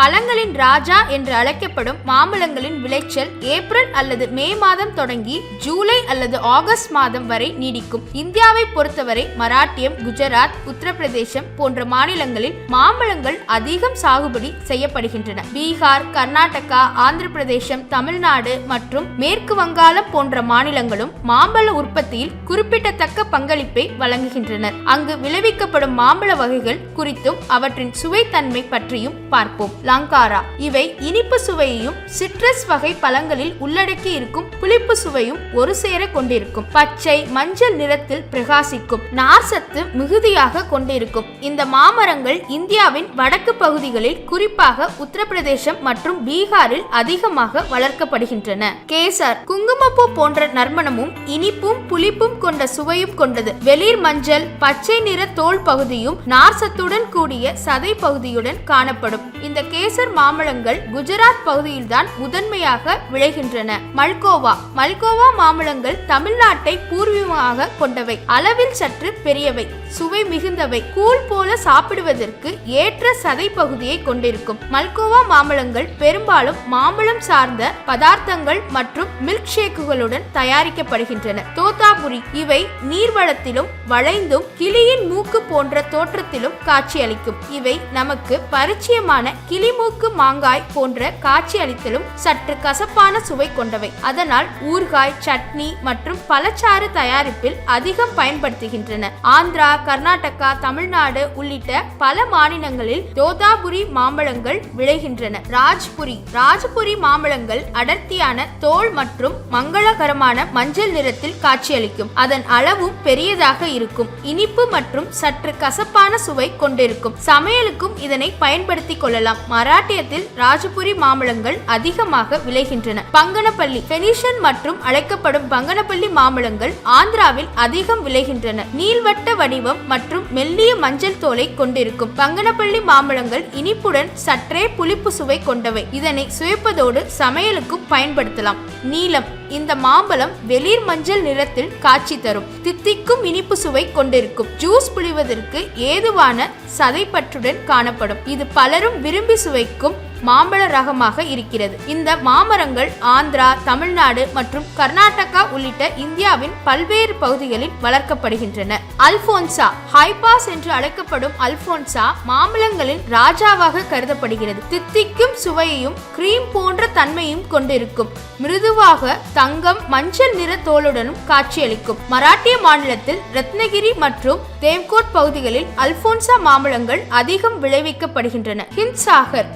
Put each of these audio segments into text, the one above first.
பழங்களின் ராஜா என்று அழைக்கப்படும் மாம்பழங்களின் விளைச்சல் ஏப்ரல் அல்லது மே மாதம் தொடங்கி ஜூலை அல்லது ஆகஸ்ட் மாதம் வரை நீடிக்கும். இந்தியாவை பொறுத்தவரை மராட்டியம் குஜராத் உத்தரப்பிரதேசம் போன்ற மாநிலங்களில் மாம்பழங்கள் அதிகம் சாகுபடி செய்யப்படுகின்றன. பீகார் கர்நாடகா ஆந்திர பிரதேசம் தமிழ்நாடு மற்றும் மேற்கு வங்காளம் போன்ற மாநிலங்களும் மாம்பழ உற்பத்தியில் குறிப்பிடத்தக்க பங்களிப்பை வழங்குகின்றனர். அங்கு விளைவிக்கப்படும் மாம்பழ வகைகள் குறித்தும் அவற்றின் சுவைத்தன்மை பற்றியும் பார்ப்போம். லங்காரா. இவை இனிப்பு சுவையையும் சிட்ரஸ் வகை பழங்களில் உள்ளடக்கி இருக்கும் புளிப்பு சுவையும் ஒரு சேர கொண்டிருக்கும். பச்சை மஞ்சள் நிறத்தில் பிரகாசிக்கும். நார்சத்து மிகுதியாக கொண்டிருக்கும். இந்த மாமரங்கள் இந்தியாவின் வடக்கு பகுதிகளில் குறிப்பாக உத்தரப்பிரதேசம் மற்றும் பீகாரில் அதிகமாக வளர்க்கப்படுகின்றன. கேசர் குங்குமப்பூ போன்ற நறுமணமும் இனிப்பும் புளிப்பும் கொண்ட சுவையும் கொண்டது. வெளிர் மஞ்சள் பச்சை நிற தோல் பகுதியும் நார்சத்துடன் கூடிய சதை பகுதியுடன் காணப்படும். இந்த கேசர் மாம்பழங்கள் குஜராத் பகுதியில்தான் முதன்மையாக விளைகின்றன. மல்கோவா. மல்கோவா மாம்பழங்கள் தமிழ்நாட்டை பூர்வீகமாக கொண்டவை. அளவில் சற்று பெரியவை. சுவை மிகுந்தவை கூழ் போல சாப்பிடுவதற்கு ஏற்ற சதை பகுதியை கொண்டிருக்கும். மல்கோவா மாம்பழங்கள் பெரும்பாலும் மாம்பழம் சார்ந்த பதார்த்தங்கள் மற்றும் மில்க் ஷேக்குகளுடன் தயாரிக்கப்படுகின்றன. தோத்தாபுரி இவை நீர்வளத்திலும் வளைந்தும் கிளியின் மூக்கு போன்ற தோற்றத்திலும் காட்சியளிக்கும். இவை நமக்கு பரிச்சயமான கிளிமூக்கு மாங்காய் போன்ற காட்சியளித்தலும் சற்று கசப்பான சுவை கொண்டவை. அதனால் ஊறுகாய் சட்னி மற்றும் பழச்சாறு தயாரிப்பில் அதிகம் பயன்படுத்துகின்றன. ஆந்திரா கர்நாடகா தமிழ்நாடு உள்ளிட்ட பல மாநிலங்களில் தோதாபுரி மாம்பழங்கள் விளைகின்றன. ராஜ்புரி ராஜ்புரி மாம்பழங்கள் அடர்த்தியான தோல் மற்றும் மங்களகரமான மஞ்சள் நிறத்தில் காட்சியளிக்கும். அதன் அளவும் பெரியதாக இருக்கும். இனிப்பு மற்றும் சற்று கசப்பான சுவை கொண்டிருக்கும். சமையலுக்கும் இதனை பயன்படுத்திக் கொள்ளலாம். மராட்டியத்தில் ராஜபுரி மாம்பழங்கள் அதிகமாக விளைகின்றன. பங்கனப்பள்ளி பெனிஷன் மற்றும் அழைக்கப்படும் பங்கனப்பள்ளி மாம்பழங்கள் ஆந்திராவில் அதிகம் விளைகின்றன. நீள்வட்ட வடிவம் மற்றும் மெல்லிய மஞ்சள் தோலை கொண்டிருக்கும். பங்கனப்பள்ளி மாம்பழங்கள் இனிப்புடன் சற்றே புளிப்பு சுவை கொண்டவை. இதனை சுவைப்பதோடு சமையலுக்கும் பயன்படுத்தலாம். நீலம். இந்த மாம்பழம் வெளிர் மஞ்சள் நிறத்தில் காட்சி தரும். தித்திக்கும் இனிப்பு சுவை கொண்டிருக்கும். ஜூஸ் புழிவதற்கு ஏதுவான சதைப்பற்றுடன் காணப்படும். இது பலரும் விரும்பி சுவைக்கும் மாம்பழ ரகமாக இருக்கிறது. இந்த மாமரங்கள் ஆந்திரா தமிழ்நாடு மற்றும் கர்நாடகா உள்ளிட்ட இந்தியாவின் பல்வேறு பகுதிகளில் வளர்க்கப்படுகின்றன. அல்போன்சா ஹைபாஸ் என்று அழைக்கப்படும் அல்போன்சா மாம்பழங்களின் ராஜாவாக கருதப்படுகிறது. தித்திக்கும் சுவையையும் கிரீம் போன்ற தன்மையும் கொண்டிருக்கும். மிருதுவாக தங்கம் மஞ்சள் நிற தோலுடனும் காட்சியளிக்கும். மராட்டிய மாநிலத்தில் ரத்னகிரி மற்றும் தேவ்கோட் பகுதிகளில் அல்போன்சா மாம்பழங்கள் அதிகம் விளைவிக்கப்படுகின்றன. ஹிம்சாகர்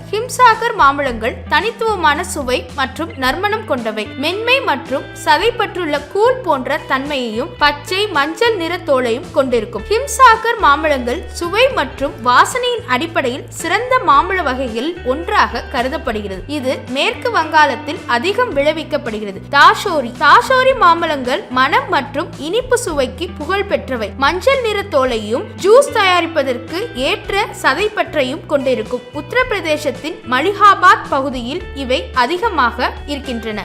ஹிம்சாகர் மாம்பழங்கள் தனித்துவமான சுவை மற்றும் நறுமணம் கொண்டவை. மென்மை மற்றும் சதைப்பற்றுள்ள கூழ் போன்ற தன்மையையும் பச்சை மஞ்சள் நிற தோலையும் கொண்டிருக்கும். ஹிம்சாகர் மாம்பழங்கள் சுவை மற்றும் வாசனையின் அடிப்படையில் சிறந்த மாம்பழ வகைகளில் ஒன்றாக கருதப்படுகிறது. இது மேற்கு வங்காளத்தில் அதிகம் விளைவிக்கப்படுகிறது. தாஷோரி. தாஷோரி மாம்பழங்கள் மனம் மற்றும் இனிப்பு சுவைக்கு புகழ் பெற்றவை. மஞ்சள் நிற தோலையும் ஜூஸ் தயாரிப்பதற்கு ஏற்ற சதைப்பற்றையும் கொண்டிருக்கும். உத்தரப்பிரதேசத்தின் அலிஹாபாத் பகுதியில் இவை அதிகமாக இருக்கின்றன.